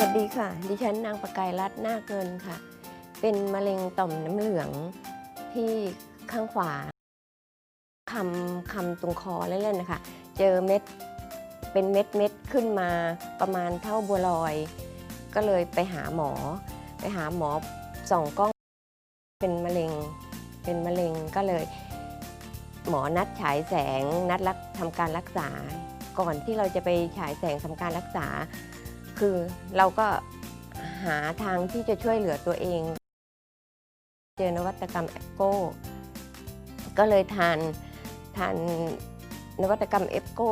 วัสดีค่ะ ดิฉันนางประกายรัตน์นาเงินค่ะ เป็นมะเร็งต่อมน้ำเหลืองที่ข้างขวาคำคำตรงคอเล่นๆนะคะ เจอเม็ดเป็นเม็ดเม็ดขึ้นมาประมาณเท่าบัวลอย ก็เลยไปหาหมอ ไปหาหมอส่องกล้อง เป็นมะเร็งเป็นมะเร็งก็เลย หมอนัดฉายแสงนัดรักทำการรักษา ก่อนที่เราจะไปฉายแสงทำการรักษา คือเราก็หาทางที่จะช่วยเหลือตัวเอง เจอนวัตกรรมแอปโก้ ก็เลยทานทานนวัตกรรมเอฟโก้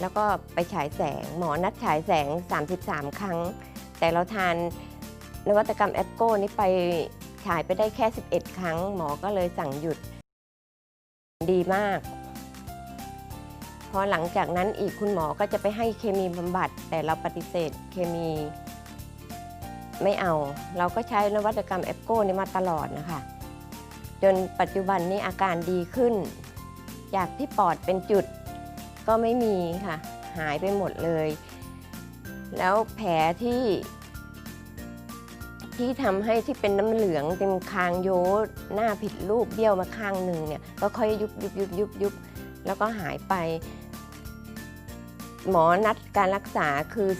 แล้วก็ไปฉายแสง หมอนัดฉายแสง 33 ครั้ง แต่เราทานนวัตกรรมแอปโก้นี้ไปฉายไปได้แค่ 11 ครั้ง หมอก็เลยสั่งหยุด ดีมาก อหลังจากนั้นอีกคุณหมอก็จะไปให้เคมีบำบัด แต่เราปฏิเสธเคมีไม่เอา เราก็ใช้นวัตกรรมแอปโก้นี้มาตลอดนะคะ จนปัจจุบันนี้อาการดีขึ้น จากที่ปอดเป็นจุดก็ไม่มีค่ะ หายไปหมดเลย แล้วแผลที่ ที่ทำให้ที่เป็นน้ำเหลืองเป็นคางโยหน้าผิดรูปเบี้ยวมาข้างหนึ่งเนี่ยก็ค่อยยุบยุบยุบยุบยุบแล้วก็หายไป หมอนัดการรักษาคือ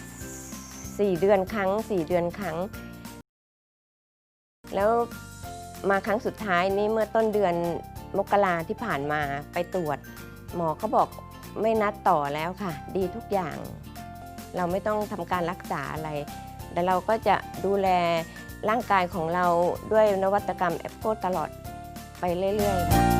4 เดือนครั้ง 4 เดือนครั้ง แล้วมาครั้งสุดท้ายนี่เมื่อต้นเดือนมกราที่ผ่านมาไปตรวจ หมอเขาบอกไม่นัดต่อแล้วค่ะ ดีทุกอย่าง เราไม่ต้องทำการรักษาอะไร แต่เราก็จะดูแลร่างกายของเราด้วยนวัตกรรมแอปโกตลอดไปเรื่อยๆค่ะ